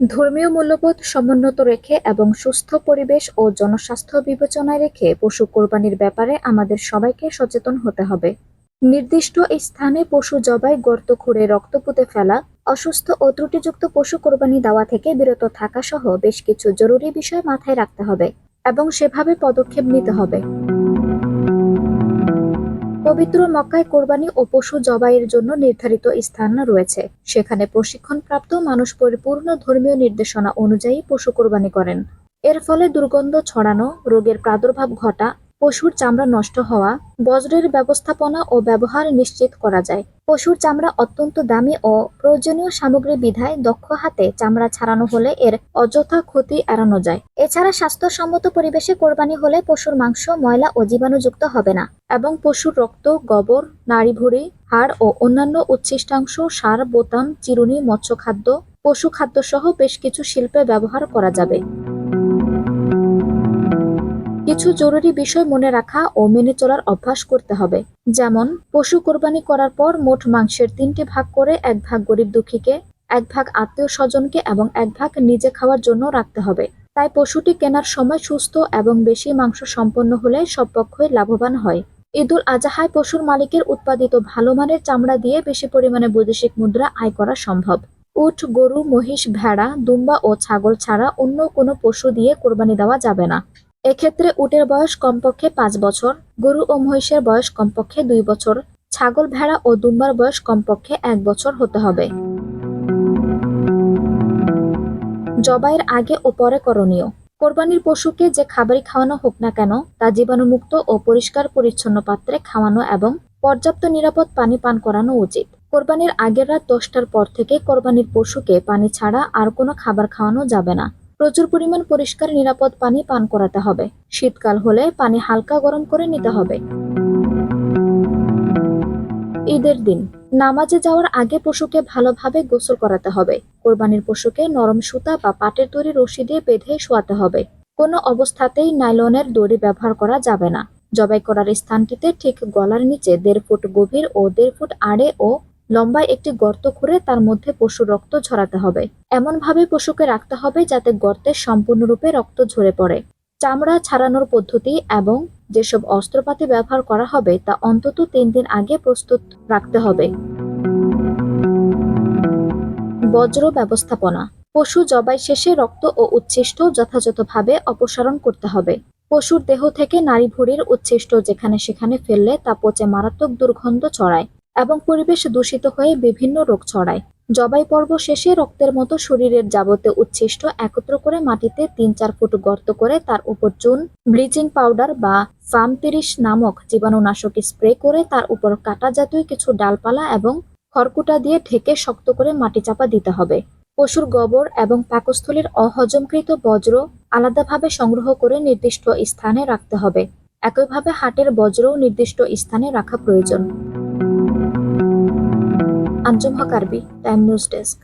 ধর্মীয় মূল্যবোধ সমুন্নত রেখে এবং সুস্থ পরিবেশ ও জনস্বাস্থ্য বিবেচনায় রেখে পশু কোরবানির ব্যাপারে আমাদের সবাইকে সচেতন হতে হবে। নির্দিষ্ট স্থানে পশু জবাই, গর্ত খুঁড়ে, রক্ত পুঁতে ফেলা, অসুস্থ ও ত্রুটিযুক্ত পশু কোরবানি দেওয়া থেকে বিরত থাকা সহ বেশ কিছু জরুরি বিষয় মাথায় রাখতে হবে এবং সেভাবে পদক্ষেপ নিতে হবে। পবিত্র মক্কায় কোরবানি ও পশু জবাইয়ের জন্য নির্ধারিত স্থান রয়েছে। সেখানে প্রশিক্ষণপ্রাপ্ত মানুষ পরিপূর্ণ ধর্মীয় নির্দেশনা অনুযায়ী পশু কোরবানি করেন। এর ফলে দুর্গন্ধ ছড়ানো, রোগের প্রাদুর্ভাব ঘটা পশুর চামড়া নষ্ট হওয়া, বজ্রের ব্যবস্থাপনা ও ব্যবহার নিশ্চিত করা যায়। পশুর চামড়া অত্যন্ত দামি ও প্রয়োজনীয় সামগ্রী বিধায় দক্ষ হাতে চামড়া ছাড়ানো হলে এর অযথা ক্ষতি এড়ানো যায়। এছাড়া স্বাস্থ্যসম্মত পরিবেশে কোরবানি হলে পশুর মাংস, ময়লা ও জীবাণুযুক্ত হবে না এবং পশুর রক্ত, গোবর, নাড়িভুড়ি, হাড় ও অন্যান্য উচ্ছিষ্টাংশ, সার, বোতাম, চিরুনি মৎস্য খাদ্য পশু খাদ্য সহ বেশ কিছু শিল্পে ব্যবহার করা যাবে। কিছু জরুরি বিষয় মনে রাখা ও মেনে চলার অভ্যাস করতে হবে। যেমন, পশু কোরবানি করার পর মোট মাংসের তিনটি ভাগ করে এক ভাগ গরিব দুঃখীকে, এক ভাগ আত্মীয় স্বজনকে এবং এক ভাগ নিজে খাওয়ার জন্য রাখতে হবে। তাই পশুটি কেনার সময় সুস্থ এবং বেশি মাংস সম্পন্ন হলে সব পক্ষই লাভবান হয়। ঈদুল আজাহায় পশুর মালিকের উৎপাদিত ভালো মানের চামড়া দিয়ে বেশি পরিমাণে বৈদেশিক মুদ্রা আয় করা সম্ভব। উট, গরু, মহিষ, ভেড়া, দুম্বা ও ছাগল ছাড়া অন্য কোনো পশু দিয়ে কোরবানি দেওয়া যাবে না। এক্ষেত্রে উটের বয়স কমপক্ষে পাঁচ বছর, গরু ও মহিষের বয়স কমপক্ষে দুই বছর, ছাগল ভেড়া ও দুম্বার বয়স কমপক্ষে এক বছর হতে হবে। জবাইয়ের আগে ও পরে করণীয়। কোরবানির পশুকে যে খাবারই খাওয়ানো হোক না কেন, তা জীবাণুমুক্ত ও পরিষ্কার পরিচ্ছন্ন পাত্রে খাওয়ানো এবং পর্যাপ্ত নিরাপদ পানি পান করানো উচিত। কোরবানির আগের রাত দশটার পর থেকে কোরবানির পশুকে পানি ছাড়া আর কোনো খাবার খাওয়ানো যাবে না। প্রচুর পরিমাণ পরিষ্কার নিরাপদ পানি পান করাতে হবে। শীতকাল হলে পানি হালকা গরম করে নিতে হবে। ঈদের দিন, নামাজে যাওয়ার আগে পশুকে ভালোভাবে গোসল করাতে হবে। কোরবানির পশুকে নরম সুতা বা পাটের তৈরি রশি দিয়ে বেঁধে শোয়াতে হবে। কোনো অবস্থাতেই নাইলনের দড়ি ব্যবহার করা যাবে না। জবাই করার স্থানটিতে ঠিক গলার নিচে দেড় ফুট গভীর ও দেড় ফুট আড়ে ও লম্বায় একটি গর্ত খুঁড়ে তার মধ্যে পশুর রক্ত ঝরাতে হবে। এমনভাবে পশুকে রাখতে হবে যাতে গর্তে সম্পূর্ণরূপে রক্ত ঝরে পড়ে। চামড়া ছাড়ানোর পদ্ধতি এবং যেসব অস্ত্রপাতি ব্যবহার করা হবে তা অন্তত তিন দিন আগে প্রস্তুত রাখতে হবে। বজ্র ব্যবস্থাপনা। পশু জবাই শেষে রক্ত ও উচ্ছিষ্ট যথাযথভাবে অপসারণ করতে হবে। পশুর দেহ থেকে নারী ভুঁড়ির উচ্ছিষ্ট যেখানে সেখানে ফেললে তা পচে মারাত্মক দুর্গন্ধ ছড়ায়। এবং পরিবেশ দূষিত হয়ে বিভিন্ন রোগ ছড়ায়। জবাই পর্ব শেষে রক্তের মতো শরীরের যাবতীয় উচ্ছিষ্ট একত্র করে মাটিতে তিন চার ফুট গর্ত করে তার উপর চুন, ব্লিচিং পাউডার বা ফার্ম তিরিশ নামক জীবাণুনাশক স্প্রে করে তার উপর কাটা জাতীয় কিছু ডালপালা এবং খড়কুটা দিয়ে ঢেকে শক্ত করে মাটি চাপা দিতে হবে। পশুর গোবর এবং পাকস্থলীর অহজমকৃত বজ্র আলাদাভাবে সংগ্রহ করে নির্দিষ্ট স্থানে রাখতে হবে। একইভাবে হাটের বজ্রও নির্দিষ্ট স্থানে রাখা প্রয়োজন। Anjum Haque time news desk.